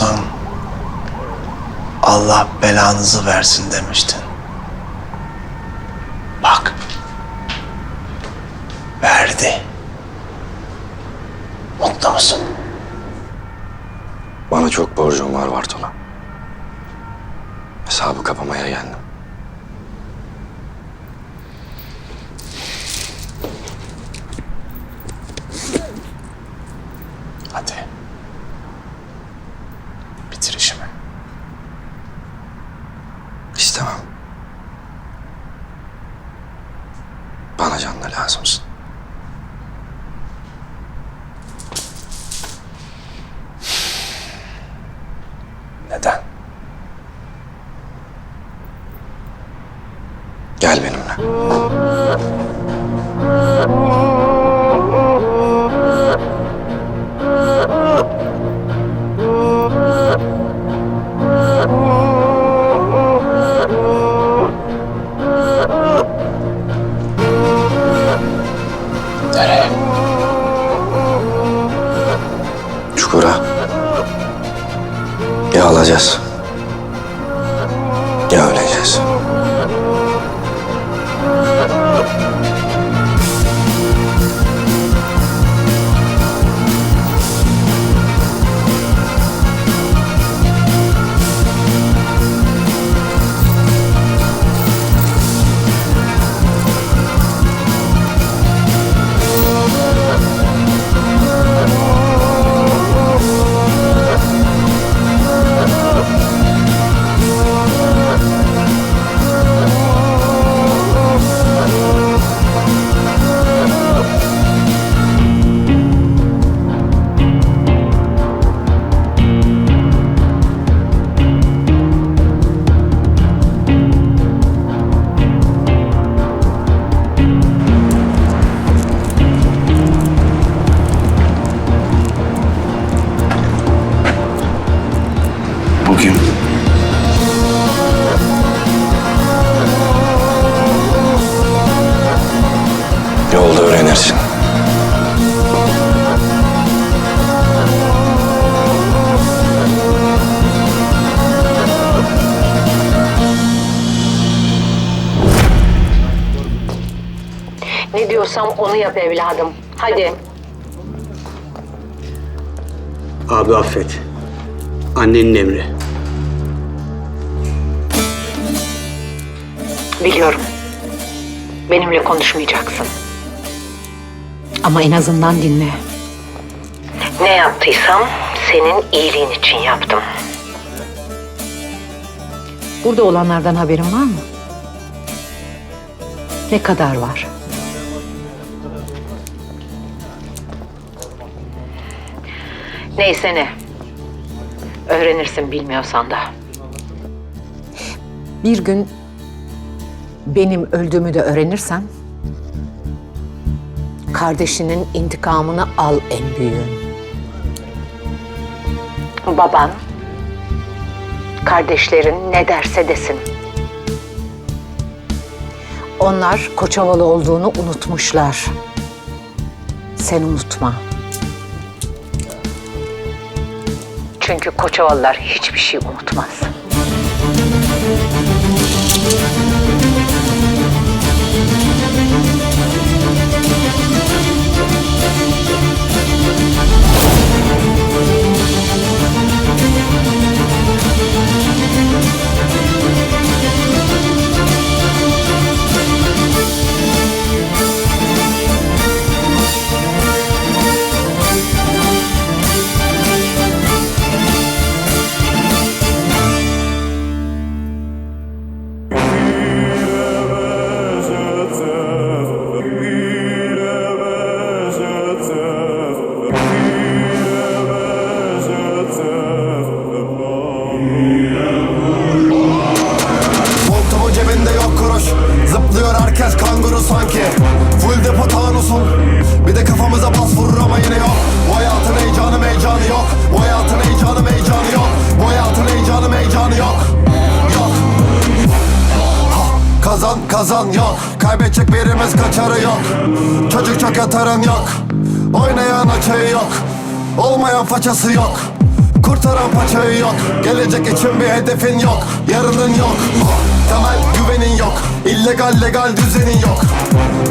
olsan Allah belanızı versin demiştin. Bak. Verdi. Mutlu musun? Bana çok borcum var Bartolo. Hesabı kapamaya geldim. Bana alacağız. Diyorsam onu yap evladım. Hadi. Abi affet. Annenin emri. Biliyorum. Benimle konuşmayacaksın. Ama en azından dinle. Ne yaptıysam senin iyiliğin için yaptım. Burada olanlardan haberin var mı? Ne kadar var? Neyse ne. Öğrenirsin bilmiyorsan da. Bir gün benim öldüğümü de öğrenirsen kardeşinin intikamını al en büyüğün. Baban, kardeşlerin ne derse desin. Onlar Koçovalı olduğunu unutmuşlar. Sen unutma. Çünkü Koçovalılar hiçbir şey unutmaz. Montumu cebinde yok kuruş. Zıplıyor herkes kanguru sanki. Full depo tanusun. Bir de kafamıza bas vurur ama yine yok. Bu hayatın heyecanı meycanı yok. Bu hayatın heyecanı meycanı yok. Bu hayatın heyecanı meycanı yok. Yok. Kazan kazan yok. Kaybedecek birimiz kaçarı yok. Çocuk çok yatarın yok. Oynayan açığı yok. Olmayan façası yok kurtaran paçayı yok. Gelecek için bir hedefin yok. Yarının yok. Temel güvenin yok. İllegal legal düzenin yok.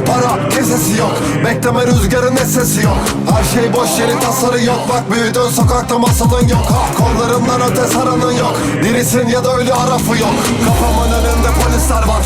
Para kesesi yok. Bekleme rüzgarın sesi yok. Her şey boş yeri tasarı yok. Bak büyüdün sokakta masalın yok. Ha, Kollarından öte saranın yok. Dirisin ya da ölü arafı yok. Kafamın önünde polisler var